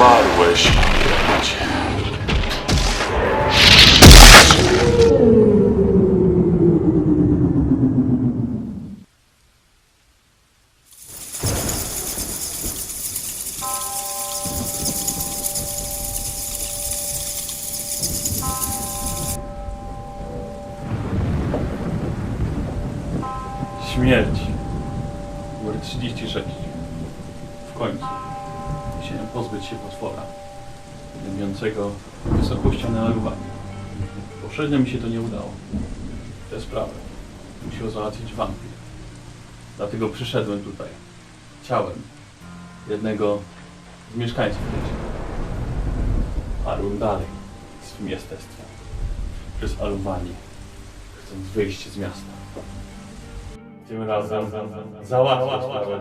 Umarłeś, Geralcie. Śmierć. Numer 36. W końcu. Musiałem pozbyć się potwora. Dębiącego wysokością na Aruwanie. Poprzednio mi się to nie udało. Tę sprawę musiał załatwić wampir. Dlatego przyszedłem tutaj. Ciałem jednego z mieszkańców tej. Arun dalej swym jestestwem. Przez Aluwanię. Chcąc wyjść z miasta. Tym razem załatwię sprawę.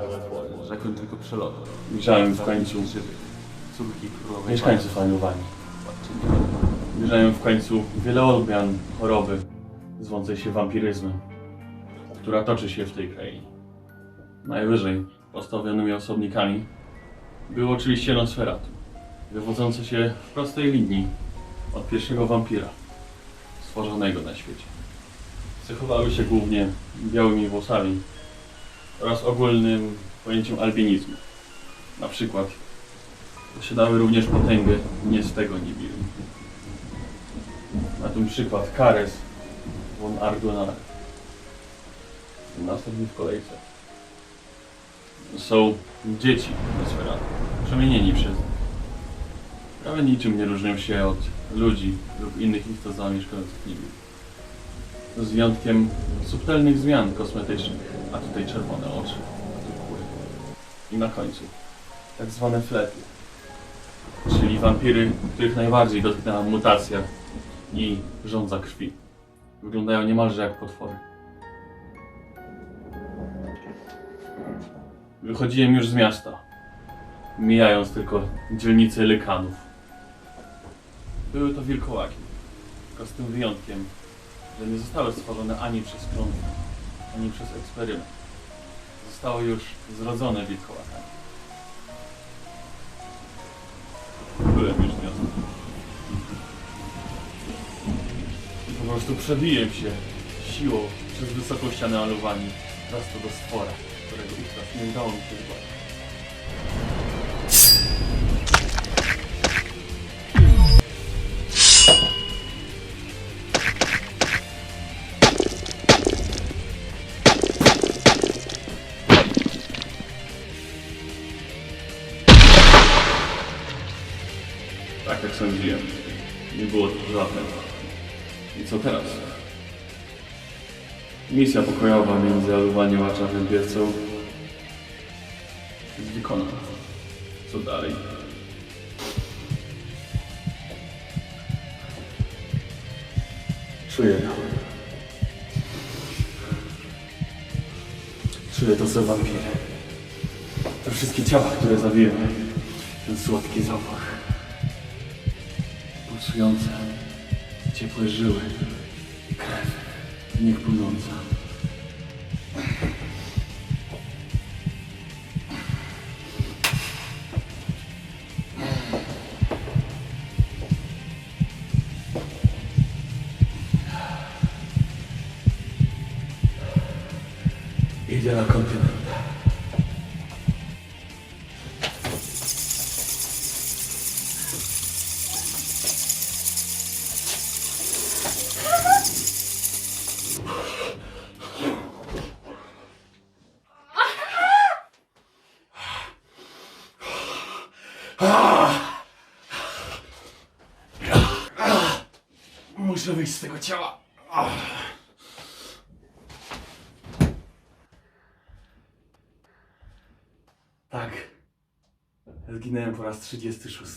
Rzekłem tylko przelotem. Ujrzałem w końcu Córki królowej mieszkańców Anuwani. Ujrzałem w końcu wiele odmian choroby zwiącej się wampiryzmem, która toczy się w tej krainie. Najwyżej postawionymi osobnikami był oczywiście Nosferatu, wywodzący się w prostej linii od pierwszego wampira stworzonego na świecie. Cechowały się głównie białymi włosami oraz ogólnym pojęciem albinizmu. Na przykład posiadały również potęgę nie z tego Nibiru. Na tym przykład Kares von Argonar. Następny w kolejce. Są dzieci Nosferatu, przemienieni przez nich. Prawie niczym nie różnią się od ludzi lub innych istot zamieszkujących Nibiru z wyjątkiem subtelnych zmian kosmetycznych, a tutaj czerwone oczy, a tu. I na końcu tak zwane flety, czyli wampiry, których najbardziej dotknęła mutacja i żądza krwi. Wyglądają niemalże jak potwory. Wychodziłem już z miasta, mijając tylko dzielnicę Lykanów. Były to wilkołaki, tylko z tym wyjątkiem, że nie zostały stworzone ani przez klątwę, ani przez eksperyment. Zostały już zrodzone wilkołakami. Byłem już. I po prostu przebiłem się siłą przez wysoką ścianę alowani prosto do stwora, którego wówczas nie udało mi się zgłaszać. Tak jak sądziłem. Nie było to żadne. I co teraz? Misja pokojowa między Aluwaniem a Czarnym Piewcą jest wykonana. Co dalej? Czuję. Czuję to co wampiry. Te wszystkie ciała, które zabiłem. Ten słodki zapach. Pulsujące, ciepłe żyły, krew w nich płynąca. Idę na kontynent. Muszę wyjść z tego ciała. Tak. Zginąłem po raz 36.